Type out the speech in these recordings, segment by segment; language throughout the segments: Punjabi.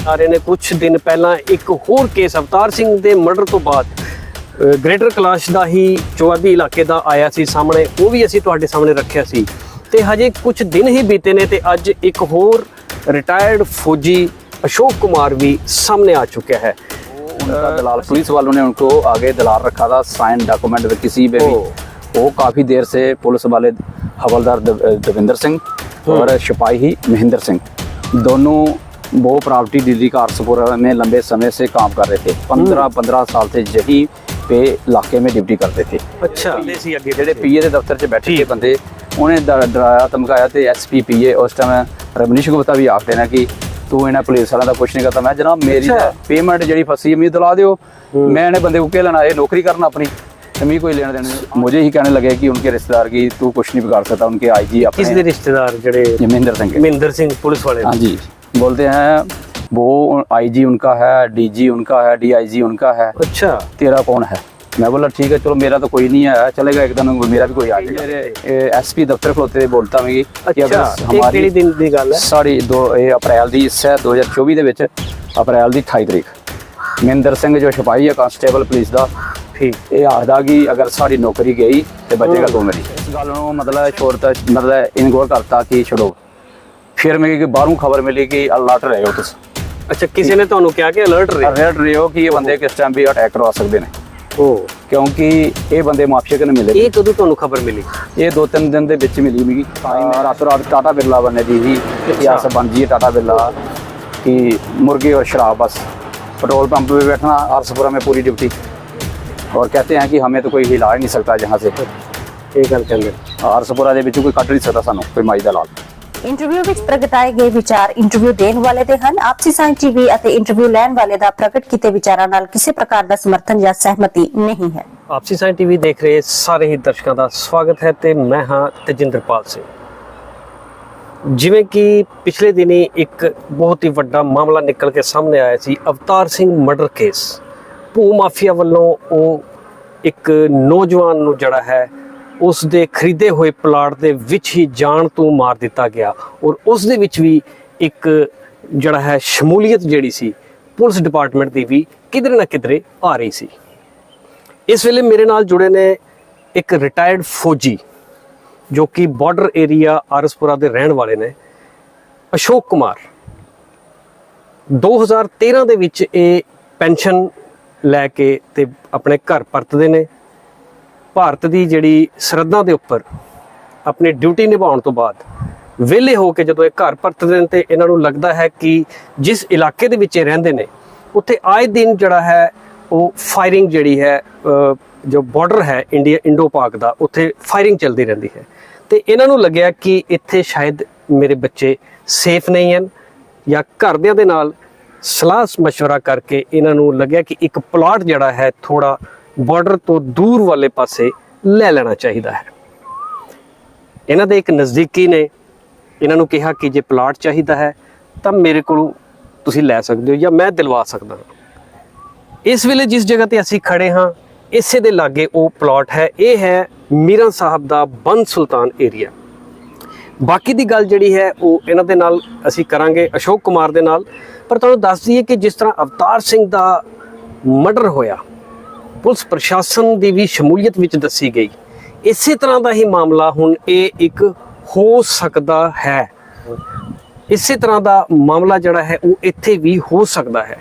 ਆ ਰਹੇ ਨੇ ਕੁਝ ਦਿਨ ਪਹਿਲਾਂ ਇੱਕ ਹੋਰ ਕੇਸ ਅਵਤਾਰ ਸਿੰਘ ਦੇ ਮਰਡਰ ਤੋਂ ਬਾਅਦ ਅ, ਗ੍ਰੇਟਰ ਕਲਾਸ਼ ਦਾ ਹੀ ਚੌਆਦੀ ਇਲਾਕੇ ਦਾ ਆਇਆ ਸੀ ਸਾਹਮਣੇ ਉਹ ਵੀ ਅਸੀਂ ਤੁਹਾਡੇ ਸਾਹਮਣੇ ਰੱਖਿਆ ਸੀ ਤੇ ਹਜੇ ਕੁਝ ਦਿਨ ਹੀ ਬੀਤੇ ਨੇ ਤੇ ਅੱਜ ਇੱਕ ਹੋਰ ਰਿਟਾਇਰਡ ਫੌਜੀ ਅਸ਼ੋਕ ਕੁਮਾਰ ਵੀ ਸਾਹਮਣੇ ਆ ਚੁੱਕਿਆ ਹੈ उनका दलाल पुलिस वालों ने उनको आगे दलाल रखा था साइन डॉक्यूमेंट में किसी पे भी ओ। वो काफी देर से पुलिस वाले हवलदार दव- दविंदर सिंह और सिपाही महेंद्र सिंह दोनों वो प्रॉपर्टी दिल्ली का आरसपुर में लंबे समय से काम कर रहे थे पंद्रह पंद्रह साल से यही पे इलाके में ड्यूटी करते थे ਅੱਛਾ ਸੀ ਅੱਗੇ ਜਿਹੜੇ ਪੀਏ ਦੇ ਦਫ਼ਤਰ 'ਚ ਬੈਠੇ ਸੀ ਬੰਦੇ ਉਹਨੇ ਡ- ਡਰਾਇਆ ਧਮਕਾਇਆ ਤੇ ਐਸਪੀ ਪੀਏ ਉਸ ਟਾਈਮ ਰਮਨੀਸ਼ ਗੁਪਤਾ ਵੀ ਆਖਦੇ ਨੇ ਕਿ ਤੂੰ ਇਹਨਾਂ ਪੁਲਿਸ ਵਾਲਿਆਂ ਦਾ ਕੁਛ ਨਹੀਂ ਕਰਦਾ ਮੈਂ ਜਨਾਬ ਮੇਰੀ ਅੱਛਾ। ਪੇਮੈਂਟ ਜਿਹੜੀ ਫਸੀ ਹੈ ਮੈਨੂੰ ਦਿਲਾ ਦਿਓ मैं ने बंदे को क्या लेना ये नौकरी करना अपनी हमें कोई लेना देना नहीं। मुझे ही कहने लगे कि उनके रिश्तेदार की तू कुछ नहीं बिगाड़ सकता उनके आईजी ਕਿਸ ਦੇ अपने ਰਿਸ਼ਤੇਦਾਰ ਜਿਹੜੇ महेंद्र सिंह के ਮਹਿੰਦਰ ਸਿੰਘ ਪੁਲਿਸ ਵਾਲੇ हाँ जी बोलते हैं वो आईजी उनका है डीजी उनका है डीआईजी उनका है ਅੱਛਾ तेरा कौन है मैं बोला ठीक है चलो मेरा तो कोई नहीं है चलेगा एक दिन मेरा भी कोई आ जाएगा मेरे एसपी दफ्तर खलोते हुए बोलता मैं कि ਅੱਛਾ ਇਹ ਕਿਹੜੀ ਦਿਨ ਦੀ ਗੱਲ ਹੈ ਸਾਡੀ ਦੋ ਇਹ ਅਪ੍ਰੈਲ ਦੀ ਇਸ ਹੈ 2024 ਦੇ ਵਿੱਚ ਅਪ੍ਰੈਲ ਦੀ 28 ਤਰੀਕ ਮਹਿੰਦਰ ਸਿੰਘ ਜੋ ਸਿਪਾਹੀ ਹੈ ਕਾਂਸਟੇਬਲ ਪੁਲਿਸ ਦਾ ਠੀਕ ਇਹ ਆਖਦਾ ਕਿ ਅਗਰ ਸਾਡੀ ਨੌਕਰੀ ਗਈ ਤੇ ਬਚੇਗਾ ਤੂੰ ਮੇਰੀ ਇਸ ਗੱਲ ਨੂੰ ਮਤਲਬ ਛੋੜਤਾ ਮਤਲਬ ਇਨਗੋਰ ਕਰਤਾ ਕਿ ਛੱਡੋ ਫਿਰ ਮੈਨੂੰ ਕਿ ਬਾਹਰੋਂ ਖਬਰ ਮਿਲੀ ਕਿ ਅਲਰਟ ਰਹੇ ਹੋ ਤੁਸੀਂ ਅੱਛਾ ਕਿਸੇ ਨੇ ਤੁਹਾਨੂੰ ਕਿਹਾ ਕਿ ਅਲਰਟ ਰਹੇ ਅਲਰਟ ਰਹੇ ਹੋ ਕਿ ਇਹ ਬੰਦੇ ਕਿਸ ਟਾਈਮ ਵੀ ਅਟੈਕ ਕਰਵਾ ਸਕਦੇ ਨੇ ਉਹ ਕਿਉਂਕਿ ਇਹ ਬੰਦੇ ਮਾਫੀਆ ਕਨ ਮਿਲੇ ਇਹ ਕਦੋਂ ਤੁਹਾਨੂੰ ਖਬਰ ਮਿਲੀ ਇਹ ਦੋ ਤਿੰਨ ਦਿਨ ਦੇ ਵਿੱਚ ਮਿਲੀ ਮਿਗੀ ਤਾਂ ਹੀ ਮੈਂ ਰਾਤੋਂ ਰਾਤ ਟਾਟਾ ਬਿਰਲਾ बनने दी थी कि यहाँ से बन जाइए टाटा बिरला कि मुर्गे और शराब बस पेट्रोल पंप पे बैठना आरसपुरा में पूरी ड्यूटी और कहते हैं कि हमें तो कोई हिला ही नहीं सकता जहाँ से ਇਹ ਗੱਲ ਕਹਿੰਦੇ ਆਰਸਪੁਰਾ ਦੇ ਵਿੱਚ ਕੋਈ ਕੱਢ ਨਹੀਂ ਸਕਦਾ ਸਾਨੂੰ ਕੋਈ ਮਾਈ ਦਾ ਲਾਲ ਇੰਟਰਵਿਊ ਵਿੱਚ ਪ੍ਰਗਟਾਏ ਗਏ ਵਿਚਾਰ ਇੰਟਰਵਿਊ ਦੇਣ ਵਾਲੇ ਦੇ ਹਨ। ਆਪਸੀ ਸਾਂਝ ਟੀਵੀ ਅਤੇ ਇੰਟਰਵਿਊ ਲੈਣ ਵਾਲੇ ਦਾ ਪ੍ਰਗਟ ਕੀਤੇ ਵਿਚਾਰਾਂ ਨਾਲ ਕਿਸੇ ਪ੍ਰਕਾਰ ਦਾ ਸਮਰਥਨ ਜਾਂ ਸਹਿਮਤੀ ਨਹੀਂ ਹੈ। ਆਪਸੀ ਸਾਇੰਸ ਟੀਵੀ ਦੇਖ ਰਹੇ ਸਾਰੇ ਹੀ ਦਰਸ਼ਕਾਂ ਦਾ ਸਵਾਗਤ ਹੈ ਤੇ ਮੈਂ ਹਾਂ ਤਜਿੰਦਰਪਾਲ ਸਿੰਘ। ਜਿਵੇਂ ਕਿ ਪਿਛਲੇ ਦਿਨੀ ਇੱਕ ਬਹੁਤ ਹੀ ਵੱਡਾ ਮਾਮਲਾ ਨਿਕਲ ਕੇ ਸਾਹਮਣੇ ਆਇਆ ਸੀ, ਅਵਤਾਰ ਸਿੰਘ ਮਰਡਰ ਕੇਸ। ਭੂ ਮਾਫੀਆ ਵੱਲੋਂ ਉਹ ਇੱਕ ਨੌਜਵਾਨ ਨੂੰ ਜਿਹੜਾ ਹੈ ਉਸ ਦੇ ਖਰੀਦੇ ਹੋਏ ਪਲਾਟ ਦੇ ਵਿੱਚ ਹੀ ਜਾਨ ਤੋਂ ਮਾਰ ਦਿੱਤਾ ਗਿਆ ਔਰ ਉਸ ਦੇ ਵਿੱਚ ਵੀ ਇੱਕ ਜਿਹੜਾ ਹੈ ਸ਼ਮੂਲੀਅਤ ਜਿਹੜੀ ਸੀ, ਪੁਲਿਸ ਡਿਪਾਰਟਮੈਂਟ ਦੀ ਵੀ ਕਿਧਰੇ ਨਾ ਕਿਧਰੇ ਆ ਰਹੀ ਸੀ। ਇਸ ਵੇਲੇ ਮੇਰੇ ਨਾਲ ਜੁੜੇ ਨੇ ਇੱਕ ਰਿਟਾਇਰਡ ਫੌਜੀ ਜੋ ਕਿ ਬਾਰਡਰ ਏਰੀਆ ਆਰਸਪੁਰਾ ਦੇ ਰਹਿਣ ਵਾਲੇ ਨੇ, ਅਸ਼ੋਕ ਕੁਮਾਰ। 2013 ਦੇ ਵਿੱਚ ਇਹ ਪੈਨਸ਼ਨ ਲੈ ਕੇ ਤੇ ਆਪਣੇ ਘਰ ਪਰਤਦੇ ਨੇ। ਭਾਰਤ ਦੀ ਜਿਹੜੀ ਸਰਹੱਦਾਂ ਦੇ ਉੱਪਰ ਆਪਣੀ ਡਿਊਟੀ ਨਿਭਾਉਣ ਤੋਂ ਬਾਅਦ ਵਿਹਲੇ ਹੋ ਕੇ ਜਦੋਂ ਇਹ ਘਰ ਪਰਤਦੇ ਨੇ ਤੇ ਇਹਨਾਂ ਨੂੰ ਲੱਗਦਾ ਹੈ ਕਿ ਜਿਸ ਇਲਾਕੇ ਦੇ ਵਿੱਚ ਇਹ ਰਹਿੰਦੇ ਨੇ ਉੱਥੇ ਆਏ ਦਿਨ ਜਿਹੜਾ ਹੈ ਉਹ ਫਾਇਰਿੰਗ ਜਿਹੜੀ ਹੈ ਅ, ਜੋ ਬਾਰਡਰ ਹੈ ਇੰਡੀਆ ਇੰਡੋ ਪਾਕ ਦਾ ਉੱਥੇ ਫਾਇਰਿੰਗ ਚੱਲਦੀ ਰਹਿੰਦੀ ਹੈ ਤੇ ਇਹਨਾਂ ਨੂੰ ਲੱਗਿਆ ਕਿ ਇੱਥੇ ਸ਼ਾਇਦ ਮੇਰੇ ਬੱਚੇ ਸੇਫ ਨਹੀਂ ਹਨ ਜਾਂ ਘਰਦਿਆਂ ਦੇ ਨਾਲ ਸਲਾਹ مشورہ ਕਰਕੇ ਇਹਨਾਂ ਨੂੰ ਲੱਗਿਆ ਕਿ ਇੱਕ ਪਲਾਟ ਜਿਹੜਾ ਹੈ ਥੋੜਾ ਬਾਰਡਰ ਤੋਂ ਦੂਰ ਵਾਲੇ ਪਾਸੇ ਲੈ ਲੈਣਾ ਚਾਹੀਦਾ ਹੈ। ਇਹਨਾਂ ਦੇ ਇੱਕ ਨਜ਼ਦੀਕੀ ਨੇ ਇਹਨਾਂ ਨੂੰ ਕਿਹਾ ਕਿ ਜੇ ਪਲਾਟ ਚਾਹੀਦਾ ਹੈ, ਤਾਂ ਮੇਰੇ ਕੋਲੋਂ ਤੁਸੀਂ ਲੈ ਸਕਦੇ ਹੋ ਜਾਂ ਮੈਂ ਦਿਲਵਾ ਸਕਦਾ ਇਸ ਵੇਲੇ ਜਿਸ ਜਗ੍ਹਾ ਤੇ ਅਸੀਂ ਖੜੇ ਹਾਂ, ਇਸੇ ਦੇ ਲਾਗੇ ਉਹ ਪਲਾਟ ਹੈ। ਇਹ ਹੈ ਮੀਰਾਂ ਸਾਹਿਬ ਦਾ ਬੰਦ ਸੁਲਤਾਨ ਏਰੀਆ। ਬਾਕੀ ਦੀ ਗੱਲ ਜਿਹੜੀ ਹੈ, ਉਹ ਇਹਨਾਂ ਦੇ ਨਾਲ ਅਸੀਂ ਕਰਾਂਗੇ, ਅਸ਼ੋਕ ਕੁਮਾਰ ਦੇ ਨਾਲ। ਪਰ ਤੁਹਾਨੂੰ ਦੱਸ ਦਈਏ ਕਿ ਜਿਸ ਤਰ੍ਹਾਂ ਅਵਤਾਰ ਸਿੰਘ ਦਾ ਮਰਡਰ ਹੋਇਆ ਪੁਲਿਸ ਪ੍ਰਸ਼ਾਸਨ ਦੀ ਵੀ ਸ਼ਮੂਲੀਅਤ ਵਿੱਚ ਦੱਸੀ ਗਈ। ਇਸੇ ਤਰ੍ਹਾਂ ਦਾ ਹੀ ਮਾਮਲਾ ਹੁਣ ਇਹ ਇੱਕ ਹੋ ਸਕਦਾ ਹੈ। ਇਸੇ ਤਰ੍ਹਾਂ ਦਾ ਮਾਮਲਾ ਜਿਹੜਾ ਹੈ ਉਹ ਇੱਥੇ ਵੀ ਹੋ ਸਕਦਾ ਹੈ।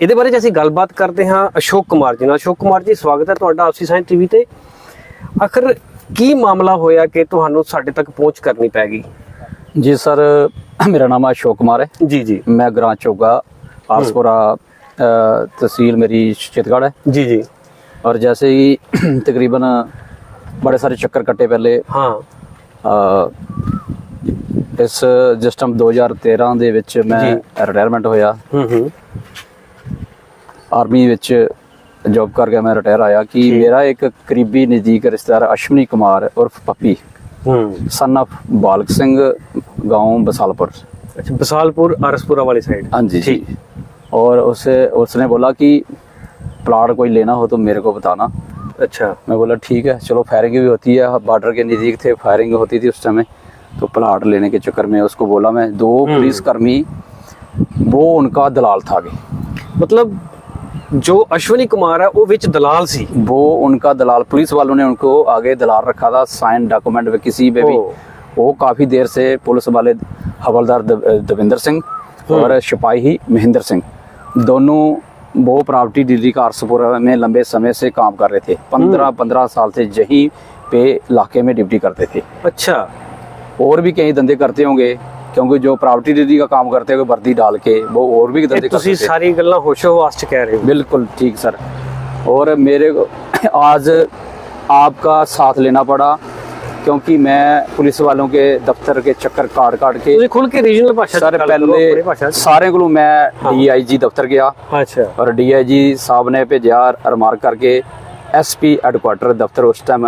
ਇਹਦੇ ਬਾਰੇ ਜੇ ਅਸੀਂ ਗੱਲਬਾਤ ਕਰਦੇ ਹਾਂ ਅਸ਼ੋਕ ਕੁਮਾਰ ਜੀ ਨਾਲ। ਅਸ਼ੋਕ ਕੁਮਾਰ ਜੀ ਸਵਾਗਤ ਹੈ ਤੁਹਾਡਾ ਆਪਸੀ ਸਾਇੰਸ ਟੀਵੀ ਤੇ। ਆਖਰ ਕੀ ਮਾਮਲਾ ਹੋਇਆ ਕਿ ਤੁਹਾਨੂੰ ਸਾਡੇ ਤੱਕ ਪਹੁੰਚ ਕਰਨੀ ਪੈ ਗਈ? ਜੀ ਸਰ ਮੇਰਾ ਨਾਮ ਅਸ਼ੋਕ ਕੁਮਾਰ ਹੈ। ਜੀ ਜੀ। ਮੈਂ ਗ੍ਰਾਂ ਚੋਗਾ ਤਹਿਸੀਲ ਮੇਰੀ ਚਿਤਗੜ੍ਹ ਹੈ। ਜੀ ਜੀ। और जैसे ही तकरीबन बड़े सारे चक्कर कट्टे पहले ਹਾਂ ਅ, ਇਸ ਜਿਸ ਟਾਈਮ 2013 ਦੇ ਵਿੱਚ ਮੈਂ ਜੀ। ਰਿਟਾਇਰਮੈਂਟ ਹੋਇਆ ਹੂੰ ਹੂੰ ਆਰਮੀ ਵਿੱਚ ਜੌਬ ਕਰਕੇ ਮੈਂ ਰਿਟਾਇਰ ਆਇਆ ਕਿ ਜੀ। ਮੇਰਾ ਇੱਕ ਕਰੀਬੀ ਨਜ਼ਦੀਕ ਰਿਸ਼ਤੇਦਾਰ ਅਸ਼ਵਨੀ ਕੁਮਾਰ ਉਰਫ ਪੱਪੀ ਹੂੰ ਸਨ of ਬਾਲਕ ਸਿੰਘ गांव बसालपुर अच्छा बसालपुर आरसपुरा वाली साइड हाँ जी जी ठीक और उसे उसने बोला कि प्लाट कोई लेना हो तो मेरे को बताना। अच्छा। मैं बोला ठीक है चलो फायरिंग भी होती है बॉर्डर के नज़दीक थे फायरिंग होती थी उस समय तो प्लाट लेने के चक्कर में उसको बोला मैं दो हम्म। पुलिस कर्मी वो उनका दलाल था आगे। मतलब जो अश्विनी कुमार है वो विच दलाल सी? वो उनका दलाल पुलिस वालों ने उनको आगे दलाल रखा था साइन डॉक्यूमेंट में किसी पे भी। वो काफ़ी देर से पुलिस वाले हवलदार दविंदर सिंह हम्म। और सिपाही महेंद्र सिंह दोनों वो प्रॉपर्टी दिल्ली का आरसपुरा में लंबे समय से काम कर रहे थे पंद्रह पंद्रह साल से यहीं पे इलाके में ड्यूटी करते थे ਅੱਛਾ और भी कई धंधे करते होंगे क्योंकि जो प्रॉपर्टी डीडी का काम करते हैं वर्दी डाल के वो और भी ਇਹ धंधे ਤੁਸੀਂ करते थे ਸਾਰੀ ਗੱਲਾਂ ਹੋਸ਼ੋ ਹਵਾਸ ਚ ਕਹਿ ਰਹੇ ਹੋ बिल्कुल ठीक सर और मेरे को आज आपका साथ लेना पड़ा क्योंकि मैं पुलिस वालों के दफ्तर के चक्कर काट काट के ਤੁਸੀਂ ਖੁੱਲ ਕੇ ਰੀਜਨਲ ਭਾਸ਼ਾ ਚ सर ਗੱਲ ਕਰੋ, ਆਪਣੀ पहले ਭਾਸ਼ਾ ਚ सारे को मैं डीआईजी दफ्तर गया ਅੱਛਾ और डीआईजी साहब ने भेजा रिमार्क करके एसपी हेडक्वार्टर दफ्तर उस टाइम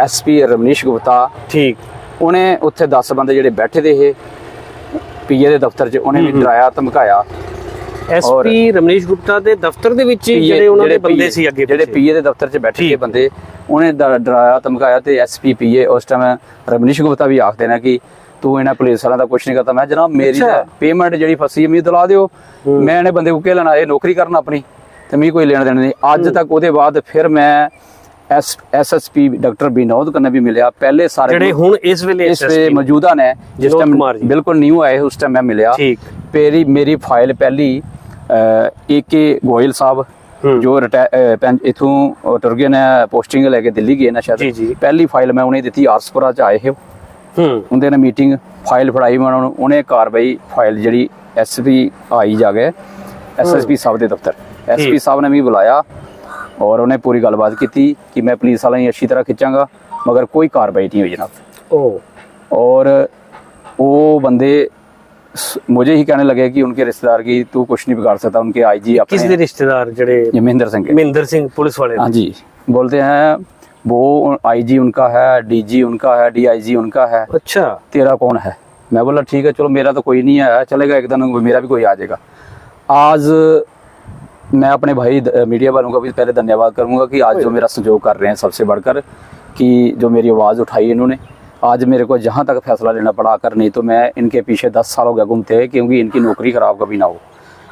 एसपी रमनीश गुप्ता ਠੀਕ ਉਹਨੇ ਉੱਥੇ 10 ਬੰਦੇ ਜਿਹੜੇ ਬੈਠੇ ਦੇ ਇਹ ਪੀਏ ਦੇ ਦਫ਼ਤਰ 'ਚ ਉਹਨੇ ਵੀ ਡਰਾਇਆ ਧਮਕਾਇਆ ਐਸਪੀ ਰਮਨੀਸ਼ ਗੁਪਤਾ ਦੇ ਦਫ਼ਤਰ ਦੇ ਵਿੱਚ ਜਿਹੜੇ ਉਹਨਾਂ ਦੇ ਬੰਦੇ ਸੀ ਅੱਗੇ ਜਿਹੜੇ। ਪੀਏ ਦੇ ਦਫ਼ਤਰ 'ਚ ਬੈਠੇ। ਕੇ ਬੰਦੇ ਉਹਨੇ ਡਰਾਇਆ ਧਮਕਾਇਆ ਤੇ ਐਸਪੀ ਪੀਏ ਉਸ ਟਾਈਮ ਰਮਨੀਸ਼ ਗੁਪਤਾ ਵੀ ਆਖਦੇ ਨੇ ਕਿ ਤੂੰ ਇਹਨਾਂ ਪੁਲਿਸ ਵਾਲਿਆਂ ਦਾ ਕੁਝ ਨਹੀਂ ਕਰਤਾ ਮੈਂ ਜਨਾਬ ਮੇਰੀ। ਪੇਮੈਂਟ ਜਿਹੜੀ ਫਸੀ ਮੈਨੂੰ ਦਿਲਾ ਦਿਓ ਮੈਂ ਇਹਨੇ ਬੰਦੇ ਕੋ ਕੇ ਲੈਣਾ ਇਹ ਨੌਕਰੀ ਕਰਨਾ ਆਪਣੀ ਤੇ ਮੈਨੂੰ ਕੋਈ ਲੈਣ ਦੇਣ ਨਹੀਂ ਅੱਜ ਤੱਕ ਉਹਦੇ ਬਾਅਦ ਫਿਰ ਮੈਂ ਐਸ ਐਸਐਸਪੀ ਡਾਕਟਰ ਵਿਨੋਦ ਕੰਨੇ ਵੀ ਮਿਲਿਆ ਪਹਿਲੇ ਸਾਰੇ ਜਿਹੜੇ ਹੁਣ ਇਸ ਵੇਲੇ ਇਸ ਵੇ SSP ਮੌਜੂਦਾ ਨੇ ਜਿਸ ਟਾਈਮ। ਬਿਲਕੁਲ ਨਿਊ ਆਏ ਉਸ ਟਾਈਮ ਮੈਂ ਮਿਲਿਆ ਠੀਕ। ਮੇਰੀ ਮੇਰੀ ਫਾਈਲ ਪਹਿਲੀ ਏ ਕੇ ਗੋਇਲ ਸਾਹਿਬ ਜੋ ਇਥੋਂ ਟੁਰ ਗਏ ਨੇ ਪੋਸਟਿੰਗ ਲੈ ਕੇ ਦਿੱਲੀ ਗਏ ਨੇ ਸ਼ਾਇਦ। ਪਹਿਲੀ ਫਾਈਲ ਮੈਂ ਉਹਨੇ ਦਿੱਤੀ ਆਰਸਪੁਰਾ ਚ ਆਏ ਹੋ ਹੂੰ। ਉਹਦੇ ਨਾਲ ਮੀਟਿੰਗ ਫਾਈਲ ਫੜਾਈ ਮੈਂ ਉਹਨੂੰ ਉਹਨੇ ਕਾਰਵਾਈ ਫਾਈਲ ਜਿਹੜੀ ਐਸਪੀ ਆਈ ਜਾ ਗਏ ਐਸਐਸਪੀ ਸਾਹਿਬ ਦੇ ਦਫ਼ਤਰ। ਐਸਪੀ ਸਾਹਿਬ ਨੇ ਵੀ ਬੁਲਾਇਆ ਔਰ ਉਹਨੇ ਪੂਰੀ ਗੱਲਬਾਤ ਕੀਤੀ ਕਿ ਮੈਂ ਪੁਲਿਸ ਵਾਲਿਆਂ ਨੂੰ ਅੱਛੀ ਤਰ੍ਹਾਂ ਖਿੱਚਾਂਗਾ ਮਗਰ ਕੋਈ ਕਾਰਵਾਈ ਨਹੀਂ ਹੋਈ ਜਨਾਬ। ਓ। ਔਰ ਉਹ ਬੰਦੇ स- मुझे ही कहने लगे कि उनके रिश्तेदार की तू कुछ नहीं बिगाड़ सकता उनके आईजी ਕਿਸ ਦੇ अपने ਰਿਸ਼ਤੇਦਾਰ ਜਿਹੜੇ ये महेंद्र सिंह के ਮਹਿੰਦਰ ਸਿੰਘ ਪੁਲਿਸ ਵਾਲੇ हाँ जी बोलते हैं वो आईजी उनका है डीजी उनका है डीआईजी उनका है ਅੱਛਾ तेरा कौन है मैं बोला ठीक है चलो मेरा तो कोई नहीं है चलेगा एक दिन मेरा भी कोई आ जाएगा आज मैं अपने भाई द- मीडिया वालों का भी पहले धन्यवाद करूंगा कि आज जो मेरा सहयोग कर रहे हैं सबसे बढ़कर कि जो मेरी आवाज़ उठाई इन्होंने आज मेरे को जहाँ तक फैसला लेना पड़ा कर नहीं तो मैं इनके पीछे दस साल हो गया घूमते हैं क्योंकि इनकी नौकरी खराब कभी ना हो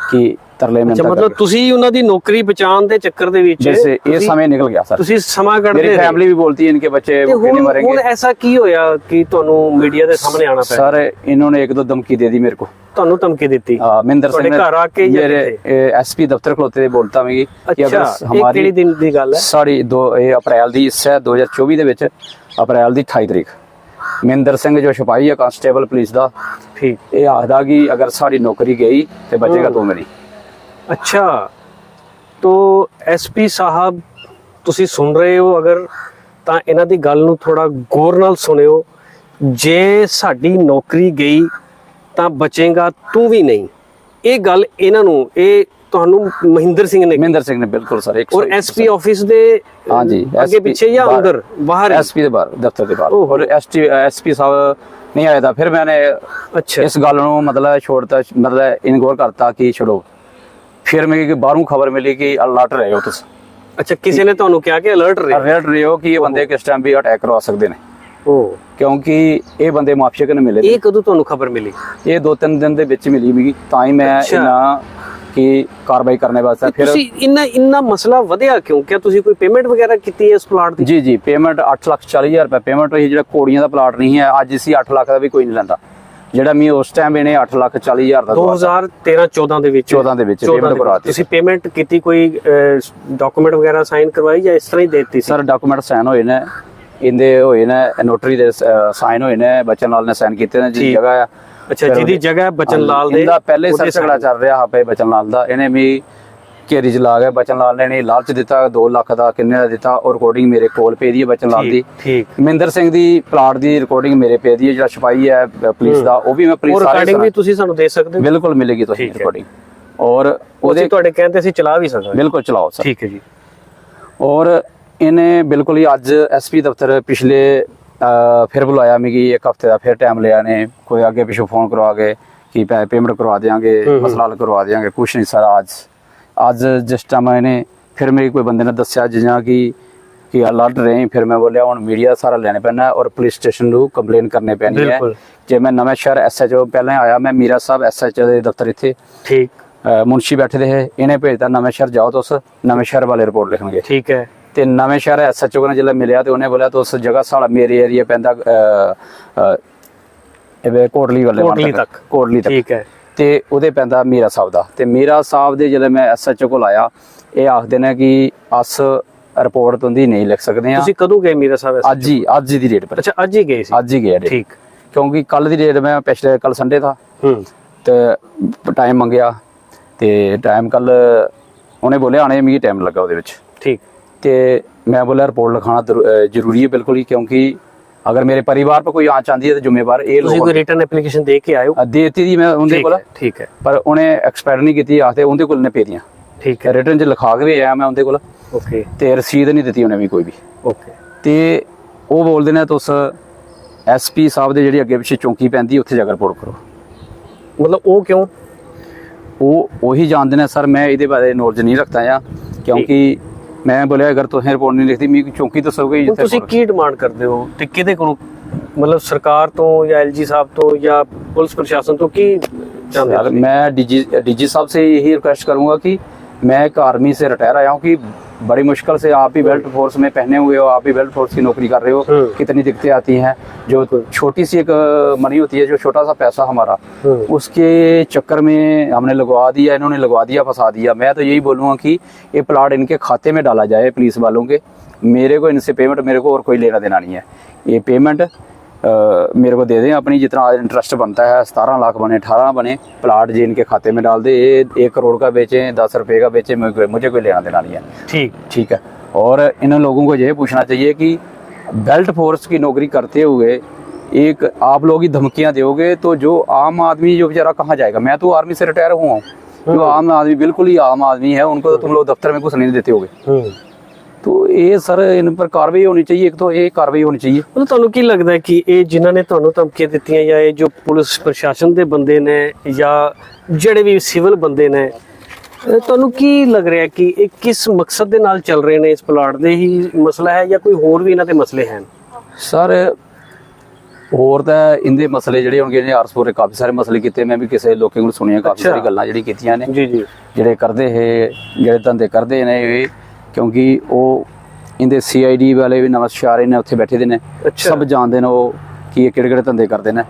कि तरले में ਅੱਛਾ ਮਤਲਬ ਤੁਸੀਂ ਉਹਨਾਂ ਦੀ ਨੌਕਰੀ ਬਚਾਉਣ ਦੇ ਚੱਕਰ ਦੇ ਵਿੱਚ जैसे ये ਤੁਸੀਂ- समय निकल गया सर ਤੁਸੀਂ ਸਮਾਂ ਕੱਢਦੇ मेरी ਰਹੇ। फैमिली भी बोलती है इनके बच्चे ਤੇ भूखे नहीं ਹੁਣ मरेंगे ਹੁਣ ਐਸਾ ਕੀ ਹੋਇਆ ਕਿ ਤੁਹਾਨੂੰ ਮੀਡੀਆ ਦੇ ਸਾਹਮਣੇ ਆਣਾ ਪਿਆ सर इन्होंने एक दो धमकी दे दी मेरे को ਤੁਹਾਨੂੰ ਧਮਕੀ ਦਿੱਤੀ हाँ, महेंद्र ਤੁਹਾਡੇ सिंह ने ਘਰ आ के या मेरे एसपी दफ्तर खलोते थे बोलता मैं कि ਅੱਛਾ अगर ਇਹ हमारी ਕਿਹੜੀ ਦਿਨ ਦੀ ਗੱਲ ਹੈ ਸਾਡੀ ਦੋ ਇਹ ਅਪ੍ਰੈਲ ਦੀ ਇਸ ਹੈ 2024 ਦੇ ਵਿੱਚ ਅਪ੍ਰੈਲ ਦੀ 28 ਤਰੀਕ ਮਹਿੰਦਰ ਸਿੰਘ ਜੋ ਸਿਪਾਹੀ ਹੈ ਕਾਂਸਟੇਬਲ ਪੁਲਿਸ ਦਾ ਠੀਕ। ਇਹ ਆਖਦਾ ਕਿ ਅਗਰ ਸਾਡੀ ਨੌਕਰੀ ਗਈ ਤੇ ਬਚੇਗਾ ਤੂੰ ਮੇਰੀ। ਅੱਛਾ। ਤੋ ਐਸਪੀ ਸਾਹਿਬ ਤੁਸੀਂ ਸੁਣ ਰਹੇ ਹੋ ਅਗਰ ਤਾਂ ਇਹਨਾਂ ਦੀ ਗੱਲ ਨੂੰ ਥੋੜਾ ਗੌਰ ਨਾਲ ਸੁਣਿਓ। ਜੇ ਸਾਡੀ ਨੌਕਰੀ ਗਈ ਤਾਂ ਬਚੇਗਾ ਤੂੰ ਵੀ ਨਹੀਂ। ਇਹ ਗੱਲ ਇਹਨਾਂ ਨੂੰ ਇਹ ਤੁਹਾਨੂੰ ਮਹਿੰਦਰ ਸਿੰਘ ਨੇ ਮਹਿੰਦਰ ਸਿੰਘ ਨੇ ਬਿਲਕੁਲ ਸਰ ਔਰ ਐਸਪੀ ਆਫਿਸ ਦੇ ਹਾਂਜੀ ਅੱਗੇ ਪਿੱਛੇ ਜਾਂ ਅੰਦਰ ਬਾਹਰ? ਐਸਪੀ ਦੇ ਬਾਹਰ ਦਫ਼ਤਰ ਦੇ ਬਾਹਰ। ਔਰ ਐਸਟੀ ਐਸਪੀ ਸਾਹਿਬ ਨਹੀਂ ਆਇਆ ਤਾਂ ਫਿਰ ਮੈਨੇ ਅੱਛਾ। ਇਸ ਗੱਲ ਨੂੰ ਮਤਲਬ ਛੋੜਤਾ ਮਤਲਬ ਇਨਗੋਰ ਕਰਤਾ ਕਿ ਛੋੜੋ ਫਿਰ ਮੇਰੇ ਕਿ ਬਾਹਰੋਂ ਖਬਰ ਮਿਲੀ ਕਿ ਅਲਰਟ ਰਹੇ ਹੋ ਤੁਸੀਂ। ਅੱਛਾ ਕਿਸੇ ਨੇ ਤੁਹਾਨੂੰ ਕਿਹਾ ਕਿ ਅਲਰਟ ਰਹੇ ਅਲਰਟ ਰਹੇ ਹੋ ਕਿ ਇਹ ਬੰਦੇ ਕਿਸ ਟਾਈਮ ਵੀ ਅਟੈਕ ਕਰਵਾ ਸਕਦੇ ਨੇ। ਉਹ ਕਿਉਂਕਿ ਇਹ ਬੰਦੇ ਮਾਫੀਆ ਨੇ ਮਿਲੇ। ਇਹ ਕਦੋਂ ਤੁਹਾਨੂੰ ਖਬਰ ਮਿਲੀ? ਇਹ ਦੋ ਤਿੰਨ ਦਿਨ ਦੇ ਵਿੱਚ ਮਿਲੀ ਮਿਗੀ ਤਾਂ ਹੀ ਮੈਂ। ਇਹਨਾਂ ਕੀ ਕਾਰਵਾਈ ਕਰਨੇ ਵਾਸਤੇ? ਫਿਰ ਤੁਸੀਂ ਇੰਨਾ ਇੰਨਾ ਮਸਲਾ ਵਧਿਆ ਕਿਉਂ? ਕਿਆ ਤੁਸੀਂ ਕੋਈ ਪੇਮੈਂਟ ਵਗੈਰਾ ਕੀਤੀ ਹੈ ਇਸ ਪਲਾਟ ਦੀ? ਜੀ ਜੀ ਪੇਮੈਂਟ 8 ਲੱਖ 40 ਹਜ਼ਾਰ ਰੁਪਏ ਪੇਮੈਂਟ ਰਹੀ ਜਿਹੜਾ ਕੋੜੀਆਂ ਦਾ ਪਲਾਟ ਨਹੀਂ ਹੈ ਅੱਜ ਅਸੀਂ 8 ਲੱਖ ਦਾ ਵੀ ਕੋਈ ਨਹੀਂ ਲੈਂਦਾ। ਜਿਹੜਾ ਮੈਂ ਉਸ ਟਾਈਮ ਇਹਨੇ 8 ਲੱਖ 40 ਹਜ਼ਾਰ ਦਾ ਦਵਾ ਦਿੱਤਾ। 2013 14 ਦੇ ਵਿੱਚ। 14 ਦੇ ਵਿੱਚ 14 payment ਦੇ ਕਰਵਾਤੀ। ਤੁਸੀਂ ਪੇਮੈਂਟ ਕੀਤੀ ਕੋਈ ਡਾਕੂਮੈਂਟ ਵਗੈਰਾ ਸਾਈਨ ਕਰਵਾਈ ਜਾਂ ਇਸ ਤਰ੍ਹਾਂ ਹੀ ਦਿੱਤੀ ਸਰ ਡਾਕੂਮੈਂਟ ਸਾਈਨ ਹੋਏ ਨੇ। ਇਹਦੇ ਹੋਏ ਨੇ ਨੋਟਰੀ ਦੇ ਸਾਈਨ ਹੋਏ ਨੇ ਬਚਨ ਲਾਲ ਨੇ ਸਾਈਨ ਕੀਤੇ ਨੇ ਜੀ। ਜਗ੍ਹਾ ਆ। ਅੱਛਾ ਜਿਹਦੀ ਜਗ੍ਹਾ ਬਚਨ ਲਾਲ ਦੇ ਇਹਦਾ ਪਹਿਲੇ ਸਰ ਝਗੜਾ। ਚੱਲ ਰਿਹਾ ਆਪੇ ਬਚਨ ਲਾਲ ਦਾ। ਇਹਨੇ ਵੀ ਘੇਰੀ ਚ ਲਾ ਗਿਆ ਬਚਨ ਲਾਲ ਨੇ ਨਹੀਂ ਲਾਲਚ ਦਿੱਤਾ 2 ਲੱਖ ਦਾ ਕਿੰਨੇ ਦਾ ਦਿੱਤਾ ਔਰ ਰਿਕਾਰਡਿੰਗ ਮੇਰੇ ਕੋਲ ਪਈ ਦੀ ਹੈ ਬਚਨ ਲਾਲ ਦੀ। ਠੀਕ ਮਹਿੰਦਰ ਸਿੰਘ ਦੀ ਪਲਾਟ ਦੀ ਰਿਕਾਰਡਿੰਗ ਮੇਰੇ ਪੇ ਦੀ ਹੈ ਜਿਹੜਾ ਸਿਪਾਹੀ ਹੈ ਪੁਲਿਸ ਦਾ ਉਹ ਵੀ ਮੈਂ ਉਹ ਪੁਲਿਸ ਸਾਰੇ ਰਿਕਾਰਡਿੰਗ ਵੀ ਤੁਸੀਂ ਸਾਨੂੰ ਦੇ ਸਕਦੇ ਹੋ? ਬਿਲਕੁਲ ਮਿਲੇਗੀ ਤੁਹਾਨੂੰ ਹੈ। ਰਿਕਾਰਡਿੰਗ ਔਰ ਉਹਦੇ ਤੁਹਾਡੇ ਕਹਿੰਦੇ ਅਸੀਂ ਚਲਾ ਵੀ ਸਕਦੇ ਬਿਲਕੁਲ ਚਲਾਓ ਸਰ। ਠੀਕ ਹੈ ਜੀ। ਔਰ ਇਹਨੇ ਬਿਲਕੁਲ ਹੀ ਅੱਜ ਐਸਪੀ ਦਫ਼ਤਰ ਪਿਛਲੇ ਫਿਰ ਬੁਲਾਇਆ ਮਿਗੀ ਇੱਕ ਹਫ਼ਤੇ ਦਾ ਫਿਰ ਟਾਈਮ ਲਿਆ ਨੇ। ਕੋਈ ਅੱਗੇ ਪਿੱਛੋਂ ਫੋਨ ਕਰਵਾ ਕੇ ਕਿ ਪੈ ਪੇਮੈਂਟ ਕਰਵਾ ਦੇਾਂਗੇ। ਮਸਲਾ ਹੱਲ ਕਰਵਾ ਦੇਾਂਗੇ ਕੁਛ ਨਹੀਂ ਸਰ ਅੱਜ ਅੱਜ ਜਿਸ ਟਾਈਮ ਇਹਨੇ ਫਿਰ ਮੇਰੇ ਕੋਈ ਬੰਦੇ ਨੇ ਦੱਸਿਆ ਜਿਹਾਂ ਕਿ ਕਿ ਅਲਰਟ ਰਹੇ ਫਿਰ ਮੈਂ ਬੋਲਿਆ ਹੁਣ ਮੀਡੀਆ ਸਾਰਾ ਲੈਣੇ ਪੈਣਾ ਔਰ ਪੁਲਿਸ ਸਟੇਸ਼ਨ ਨੂੰ ਕੰਪਲੇਨ ਕਰਨੇ ਪੈਣੀ ਹੈ। ਜੇ ਮੈਂ ਨਵਾਂ ਸ਼ਹਿਰ ਐਸਐਚਓ ਪਹਿਲਾਂ ਆਇਆ ਮੈਂ ਮੀਰਾ ਸਾਹਿਬ ਐਸਐਚਓ ਦੇ ਦਫ਼ਤਰ ਇੱਥੇ। ਠੀਕ। ਅ, ਮੁਨਸ਼ੀ ਬੈਠੇ ਦੇ ਹੈ ਇਹਨੇ ਭੇਜਤਾ ਨਵੇਂ ਸ਼ਹਿਰ ਜਾਓ ਤੁਸ ਨਵੇਂ ਸ਼ਹਿਰ ਵਾਲੇ ਰਿਪੋਰਟ ਲਿਖਣਗੇ। ਠੀਕ ਹੈ। ਤੇ ਨਵੇਂ ਸ਼ਹਿਰ ਐਸਐਚਓ ਨੇ ਜਦੋਂ ਮਿਲਿਆ ਤੇ ਉਹਨੇ ਬੋਲਿਆ ਤੁਸ ਜਗ੍ਹਾ ਸਾਲਾ ਮੇਰੇ ਏਰੀਆ ਪੈਂਦਾ ਇਹ ਕੋਟਲੀ ਵਾਲੇ ਕੋਟਲੀ ਤੱਕ। ਕੋਟਲੀ ਤੱਕ। ਠੀਕ ਹੈ। ਤੇ ਉਹਦੇ ਪੈਂਦਾ ਮੀਰਾ ਸਾਹਿਬ ਦਾ। ਤੇ ਮੀਰਾ ਸਾਹਿਬ ਦੇ ਜਦੋਂ ਮੈਂ ਐਸਐਚਓ ਕੋਲ ਆਇਆ ਇਹ ਆਖਦੇ ਨੇ ਕਿ ਅਸ ਰਿਪੋਰਟ ਤੁੰਦੀ ਨਹੀਂ ਲਿਖ ਸਕਦੇ ਆ। ਤੁਸੀਂ ਕਦੋਂ ਗਏ ਮੀਰਾ ਸਾਹਿਬ ਅੱਜ ਹੀ ਅੱਜ ਦੀ ਡੇਟ ਪਰ। ਅੱਛਾ ਅੱਜ ਹੀ ਗਏ ਸੀ? ਅੱਜ ਹੀ ਡੇਟ ਠੀਕ। ਕਿਉਂਕਿ ਕੱਲ ਦੀ ਡੇਟ ਮੈਂ ਪਿਛਲੇ ਕੱਲ ਸੰਡੇ ਥਾ। ਹੂੰ। ਤੇ ਟਾਈਮ ਮੰਗਿਆ। ਤੇ ਟਾਈਮ ਕੱਲ ਉਹਨੇ ਬੋਲਿਆ ਆਣੇ ਮੈਨੂੰ ਟਾਈਮ ਲੱਗਾ ਉਹਦੇ ਵਿੱਚ। ਠੀਕ। ਤੇ ਮੈਂ ਬੋਲਿਆ ਰਿਪੋਰਟ ਲਿਖਾਣਾ ਦਰ- ਅਹ ਜ਼ਰੂਰੀ ਹੈ ਬਿਲਕੁਲ ਹੀ ਕਿਉਂਕਿ ਅਗਰ ਮੇਰੇ ਪਰਿਵਾਰ ਪਰ ਕੋਈ ਆਂਚ ਆਂਦੀ ਹੈ ਤਾਂ ਜ਼ਿੰਮੇਵਾਰ ਇਹ ਤੁਸੀਂ ਲੋਕ ਕੋਈ ਰਿਟਰਨ ਐਪਲੀਕੇਸ਼ਨ ਦੇ ਕੇ ਹੋ ਦੇਤੀ ਦੀ ਮੈਂ ਉਹਦੇ ਕੋਲ। ਠੀਕ ਹੈ। ਪਰ ਉਹਨੇ ਐਕਸਪਾਇਰ ਨਹੀਂ ਕੀਤੀ ਆਖਦੇ ਉਹਦੇ ਕੋਲ ਨੇ ਭੇਜੀਆਂ। ਠੀਕ ਹੈ। ਰਿਟਰਨ ਚ ਲਿਖਾ ਕੇ ਵੀ ਆਇਆ ਮੈਂ ਉਹਦੇ ਕੋਲ। ਓਕੇ। ਤੇ ਰਸੀਦ ਨਹੀਂ ਦਿੱਤੀ ਉਹਨੇ ਵੀ ਕੋਈ ਵੀ। ਓਕੇ। ਤੇ ਉਹ ਬੋਲਦੇ ਨੇ ਤੁਸ ਐਸਪੀ ਸਾਹਿਬ ਦੇ ਜਿਹੜੀ ਅੱਗੇ ਪਿੱਛੇ ਚੌਂਕੀ ਪੈਂਦੀ ਉੱਥੇ ਜਾ ਕੇ ਰਿਪੋਰਟ ਕਰੋ। ਮਤਲਬ ਉਹ ਕਿਉਂ? ਉਹ ਉਹੀ ਜਾਣਦੇ ਨੇ ਸਰ ਮੈਂ ਇਹਦੇ ਬਾਰੇ ਨੌਲੇਜ ਨਹੀਂ ਰੱਖਦਾ ਆ ਕਿਉਂਕਿ ਮੈਂ ਬੋਲਿਆ ਅਗਰ ਤੁਸੀਂ ਰਿਪੋਰਟ ਨਹੀਂ ਲਿਖਦੀ ਮੈਨੂੰ ਚੌਂਕੀ ਦੱਸੋਗੇ ਹੁਣ ਜਿੱਥੇ ਤੁਸੀਂ report- ਕੀ ਡਿਮਾਂਡ ਕਰਦੇ ਹੋ ਤੇ ਕਿਹਦੇ ਕੋਲੋਂ ਮਤਲਬ ਸਰਕਾਰ ਤੋਂ ਜਾਂ ਐਲਜੀ ਸਾਹਿਬ ਤੋਂ ਜਾਂ ਪੁਲਿਸ ਪ੍ਰਸ਼ਾਸਨ ਤੋਂ ਕੀ ਚਾਹੁੰਦੇ यार ਹੋ मैं डीजी डीजी साहब से यही रिक्वेस्ट करूंगा कि मैं एक आर्मी से रिटायर आया हूँ कि बड़ी मुश्किल से आप ही बेल्ट फोर्स में पहने हुए हो आप ही बेल्ट फोर्स की नौकरी कर रहे हो हम्म। कितनी दिक्कतें आती हैं जो छोटी सी एक मनी होती है जो छोटा सा पैसा हमारा हम्म। उसके चक्कर में हमने लगवा दिया इन्होंने लगवा दिया फंसा दिया। मैं तो यही बोलूँगा कि ये प्लाट इनके खाते में डाला जाए पुलिस वालों के। मेरे को इनसे पेमेंट मेरे को और कोई लेना देना नहीं है। ये पेमेंट मेरे को दे दें अपनी जितना इंटरेस्ट बनता है सतारह लाख बने अठारह बने प्लाट जी इनके खाते में डाल दे एक करोड़ का बेचें दस रुपये का बेचें मुझे कोई लेना देना नहीं है। ठीक। ठीक है। और इन लोगों को ये पूछना चाहिए कि बेल्ट फोर्स की नौकरी करते हुए एक आप लोग ही धमकियाँ दोगे तो जो आम आदमी जो बेचारा कहाँ जाएगा? मैं तो आर्मी से रिटायर हुआ हूँ। जो हम्म। आम आदमी बिल्कुल ही आम आदमी है उनको तो तुम लोग दफ्तर में कुछ नहीं देते होगे। हम्म। तो ये सर इन पर कार्रवाई होनी चाहिए एक तो ये कार्रवाई होनी चाहिए ਮਤਲਬ ਤੁਹਾਨੂੰ ਕੀ ਲੱਗਦਾ ਹੈ ਕਿ ਇਹ ਜਿਨ੍ਹਾਂ ਨੇ ਤੁਹਾਨੂੰ ਧਮਕੀਆਂ ਦਿੱਤੀਆਂ ਜਾਂ ਇਹ ਜੋ ਪੁਲਿਸ ਪ੍ਰਸ਼ਾਸਨ ਦੇ ਬੰਦੇ ਨੇ ਜਾਂ ਜਿਹੜੇ ਵੀ ਸਿਵਲ ਬੰਦੇ ਨੇ ਇਹ ਤੁਹਾਨੂੰ ਕੀ ਲੱਗ ਰਿਹਾ ਕਿ ਇਹ ਕਿਸ ਮਕਸਦ ਦੇ ਨਾਲ ਚੱਲ ਰਹੇ ਨੇ ਇਸ ਪਲਾਟ ਦੇ ਹੀ ਮਸਲਾ ਹੈ ਜਾਂ ਕੋਈ ਹੋਰ ਵੀ ਇਹਨਾਂ ਦੇ ਮਸਲੇ ਹਨ ਸਰ ਹੋਰ ਤਾਂ ਇਹਦੇ ਮਸਲੇ ਜਿਹੜੇ ਹੋਣਗੇ ਨੇ ਆਰਸਪੁਰੇ ਕਾਫੀ ਸਾਰੇ ਮਸਲੇ ਕੀਤੇ ਮੈਂ ਵੀ ਕਿਸੇ ਲੋਕਾਂ ਕੋਲ ਸੁਣੀਆਂ ਕਾਫੀ ਅੱਛਾ। ਸਾਰੀ ਗੱਲਾਂ ਜਿਹੜੀ ਕੀਤੀਆਂ ਨੇ ਜੀ ਜੀ ਜਿਹੜੇ ਕਰਦੇ ਹੈ ਜਿਹੜੇ ਧੰਦੇ ਕਰਦੇ ਨੇ ਇਹ ਕਿਉਂਕਿ ਉਹ ਇਹਦੇ ਸੀਆਈਡੀ ਵਾਲੇ ਵੀ ਨਮਸਕਾਰੇ ਨੇ ਉੱਥੇ ਬੈਠੇ ਦੇ ਨੇ। ਸਭ ਜਾਣਦੇ ਨੇ ਉਹ ਕਿ ਇਹ ਕਿਹੜੇ ਕਿਹੜੇ ਧੰਦੇ ਕਰਦੇ ਨੇ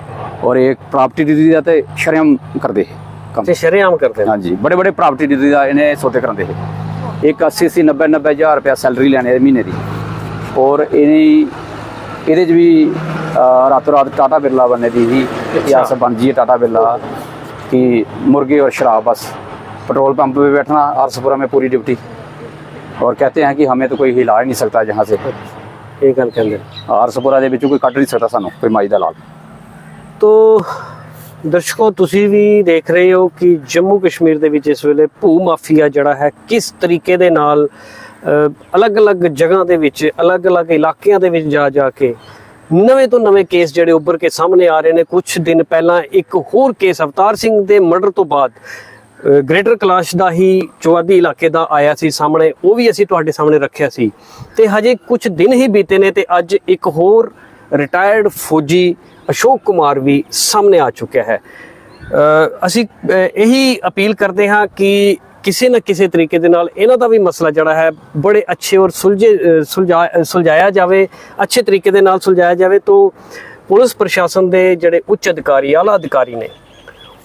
ਔਰ ਇਹ ਪ੍ਰਾਪਰਟੀ ਡੀਲ ਦਾ ਤੇ ਸ਼ਰਮ ਕਰਦੇ ਕੰਮ। ਤੇ ਸ਼ਰਮ ਕਰਦੇ ਹਾਂਜੀ ਬੜੇ ਬੜੇ ਪ੍ਰਾਪਰਟੀ ਡੀਲ ਦਾ ਇਹਨੇ ਸੌਦੇ ਕਰਾਉਂਦੇ ਇਹ। ਇੱਕ 80 ਸੀ 90 ਹਜ਼ਾਰ ਰੁਪਿਆ ਸੈਲਰੀ ਲੈਣੇ ਮਹੀਨੇ ਦੀ। ਔਰ ਇਹਨੇ ਇਹਦੇ 'ਚ ਵੀ ਰਾਤੋ ਰਾਤ ਟਾਟਾ ਬਿਰਲਾ ਬਣਨੇ ਦੀ ਹੀ ਇਤਿਹਾਸ ਬਣ ਜੀ ਟਾਟਾ ਬਿਰਲਾ। ਕਿ ਮੁਰਗੇ ਔਰ ਸ਼ਰਾਬ ਬਸ। ਪੈਟਰੋਲ ਪੰਪ 'ਤੇ ਬੈਠਣਾ ਅਰਸਪੁਰਾ ਮੇ ਪੂਰੀ ਡਿਊਟੀ। ਔਰ ਕਹਤੇ ਹਨ ਕਿ ਹਮੇ ਤਾਂ ਕੋਈ ਹਿਲਾ ਨਹੀਂ ਸਕਦਾ ਜਹਾਂ ਸੇ। ਇਹ ਗੱਲ ਕਹਿੰਦੇ ਆਰਸਪੁਰਾ ਦੇ ਵਿੱਚੋਂ ਕੋਈ ਕੱਢ ਨਹੀਂ ਸਕਦਾ ਸਾਨੂੰ ਕੋਈ ਮਾਈ ਦਾ ਲਾਲ। ਤੋ ਦਰਸ਼ਕੋ ਤੁਸੀਂ ਵੀ ਦੇਖ ਰਹੇ ਹੋ ਕਿ ਜੰਮੂ ਕਸ਼ਮੀਰ ਦੇ ਵਿੱਚ ਇਸ ਵੇਲੇ ਭੂ ਮਾਫੀਆ ਜਿਹੜਾ ਹੈ ਕਿਸ ਤਰੀਕੇ ਦੇ ਨਾਲ ਅਲੱਗ-ਅਲੱਗ ਜਗ੍ਹਾ ਦੇ ਵਿੱਚ ਅਲੱਗ-ਅਲੱਗ ਇਲਾਕਿਆਂ ਦੇ ਵਿੱਚ ਜਾ ਜਾ ਕੇ ਨਵੇਂ ਤੋਂ ਨਵੇਂ ਕੇਸ ਜਿਹੜੇ ਉੱਭਰ ਕੇ ਸਾਹਮਣੇ ਆ ਰਹੇ ਨੇ। ਕੁਝ ਦਿਨ ਪਹਿਲਾਂ ਇੱਕ ਹੋਰ ਕੇਸ ਅਵਤਾਰ ਸਿੰਘ ਦੇ ਮਰਡਰ ਤੋਂ ਬਾਅਦ ਗ੍ਰੇਟਰ ਕਲਾਸ਼ ਦਾ ਹੀ ਚੌਆਦੀ ਇਲਾਕੇ ਦਾ ਆਇਆ ਸੀ ਸਾਹਮਣੇ, ਉਹ ਵੀ ਅਸੀਂ ਤੁਹਾਡੇ ਸਾਹਮਣੇ ਰੱਖਿਆ ਸੀ। ਤੇ ਹਜੇ ਕੁਝ ਦਿਨ ਹੀ ਬੀਤੇ ਨੇ ਤੇ ਅੱਜ ਇੱਕ ਹੋਰ ਰਿਟਾਇਰਡ ਫੌਜੀ ਅਸ਼ੋਕ ਕੁਮਾਰ ਵੀ ਸਾਹਮਣੇ ਆ ਚੁੱਕਿਆ ਹੈ। ਅਸੀਂ ਇਹੀ ਅਪੀਲ ਕਰਦੇ ਹਾਂ ਕਿ ਕਿਸੇ ਨਾ ਕਿਸੇ ਤਰੀਕੇ ਦੇ ਨਾਲ ਇਹਨਾਂ ਦਾ ਵੀ ਮਸਲਾ ਜਿਹੜਾ ਹੈ ਬੜੇ ਅੱਛੇ ਔਰ ਸੁਲਝੇ ਸੁਲਝਾ ਸੁਲਝਾਇਆ ਜਾਵੇ, ਅੱਛੇ ਤਰੀਕੇ ਦੇ ਨਾਲ ਸੁਲਝਾਇਆ ਜਾਵੇ, ਤੋਂ ਪੁਲਿਸ ਪ੍ਰਸ਼ਾਸਨ ਦੇ ਜਿਹੜੇ ਉੱਚ ਅਧਿਕਾਰੀ, ਆਲਾ ਅਧਿਕਾਰੀ ਨੇ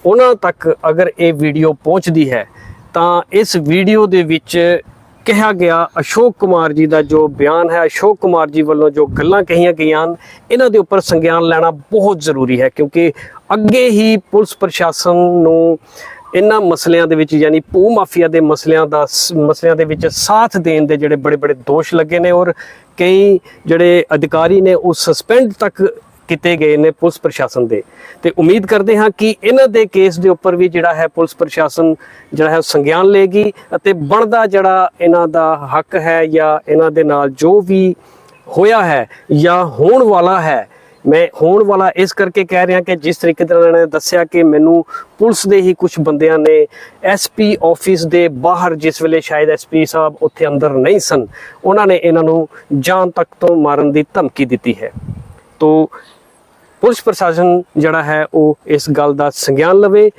ਉਹਨਾਂ ਤੱਕ ਅਗਰ ਇਹ ਵੀਡੀਓ ਪਹੁੰਚਦੀ ਹੈ, ਤਾਂ ਇਸ ਵੀਡੀਓ ਦੇ ਵਿੱਚ ਕਿਹਾ ਗਿਆ ਅਸ਼ੋਕ ਕੁਮਾਰ ਜੀ ਦਾ ਜੋ ਬਿਆਨ ਹੈ, ਅਸ਼ੋਕ ਕੁਮਾਰ ਜੀ ਵੱਲੋਂ ਜੋ ਗੱਲਾਂ ਕਹੀਆਂ ਗਈਆਂ ਹਨ, ਇਹਨਾਂ ਦੇ ਉੱਪਰ ਸੰਗਿਆਨ ਲੈਣਾ ਬਹੁਤ ਜ਼ਰੂਰੀ ਹੈ, ਕਿਉਂਕਿ ਅੱਗੇ ਹੀ ਪੁਲਿਸ ਪ੍ਰਸ਼ਾਸਨ ਨੂੰ ਇਹਨਾਂ ਮਸਲਿਆਂ ਦੇ ਵਿੱਚ, ਯਾਨੀ ਭੂ ਮਾਫੀਆ ਦੇ ਮਸਲਿਆਂ ਦਾ ਸ- ਮਸਲਿਆਂ ਦੇ ਵਿੱਚ ਸਾਥ ਦੇਣ ਦੇ ਜਿਹੜੇ ਬੜੇ ਬੜੇ ਦੋਸ਼ ਲੱਗੇ ਨੇ ਔਰ ਕਈ ਜਿਹੜੇ ਅਧਿਕਾਰੀ ਨੇ ਉਹ ਸਸਪੈਂਡ ਤੱਕ ਕੀਤੇ ਗਏ ਨੇ ਪੁਲਿਸ ਪ੍ਰਸ਼ਾਸਨ ਦੇ। ਤੇ ਉਮੀਦ ਕਰਦੇ ਹਾਂ ਕਿ ਇਹਨਾਂ ਦੇ ਕੇਸ ਦੇ ਉੱਪਰ ਵੀ ਜਿਹੜਾ ਹੈ ਪੁਲਿਸ ਪ੍ਰਸ਼ਾਸਨ, ਜਿਹੜਾ ਹੈ ਸੰਗਿਆਨ ਲਏਗੀ ਅਤੇ ਬਣਦਾ ਜਿਹੜਾ ਇਹਨਾਂ ਦਾ ਹੱਕ ਹੈ ਜਾਂ ਇਹਨਾਂ ਦੇ ਨਾਲ ਜੋ ਵੀ ਹੋਇਆ ਹੈ ਜਾਂ ਹੋਣ ਵਾਲਾ ਹੈ, ਮੈਂ ਹੋਣ ਵਾਲਾ ਇਸ ਕਰਕੇ ਕਹਿ ਰਿਹਾ ਕਿ ਜਿਸ ਤਰੀਕੇ ਨਾਲ ਇਹਨਾਂ ਨੇ ਦੱਸਿਆ ਕਿ ਮੈਨੂੰ ਪੁਲਿਸ ਦੇ ਹੀ ਕੁਝ ਬੰਦਿਆਂ ਨੇ ਐਸਪੀ ਆਫਿਸ ਦੇ ਬਾਹਰ, ਜਿਸ ਵੇਲੇ ਸ਼ਾਇਦ ਐਸਪੀ ਸਾਹਿਬ ਉੱਥੇ ਅੰਦਰ ਨਹੀਂ ਸਨ, ਉਹਨਾਂ ਨੇ ਇਹਨਾਂ ਨੂੰ ਜਾਨ ਤੱਕ ਤੋਂ ਮਾਰਨ ਦੀ ਧਮਕੀ ਦਿੱਤੀ ਹੈ। ਤੋ ਪੁਲਿਸ ਪ੍ਰਸ਼ਾਸਨ ਜਿਹੜਾ ਹੈ ਉਹ ਇਸ ਗੱਲ ਦਾ ਸੰਗਿਆਨ ਲਵੇ।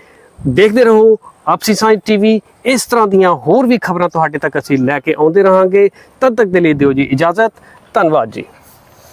ਦੇਖਦੇ ਰਹੋ, ਆਪਸੀ ਸਾਂਝ ਟੀਵੀ, ਇਸ ਤਰ੍ਹਾਂ ਦੀਆਂ ਹੋਰ ਵੀ ਖਬਰਾਂ ਤੁਹਾਡੇ ਤੱਕ ਅਸੀਂ ਲੈ ਕੇ ਆਉਂਦੇ ਰਹਾਂਗੇ। ਤਦ ਤੱਕ ਦੇ ਲਈ ਦਿਓ ਜੀ ਇਜਾਜ਼ਤ। ਧੰਨਵਾਦ ਜੀ।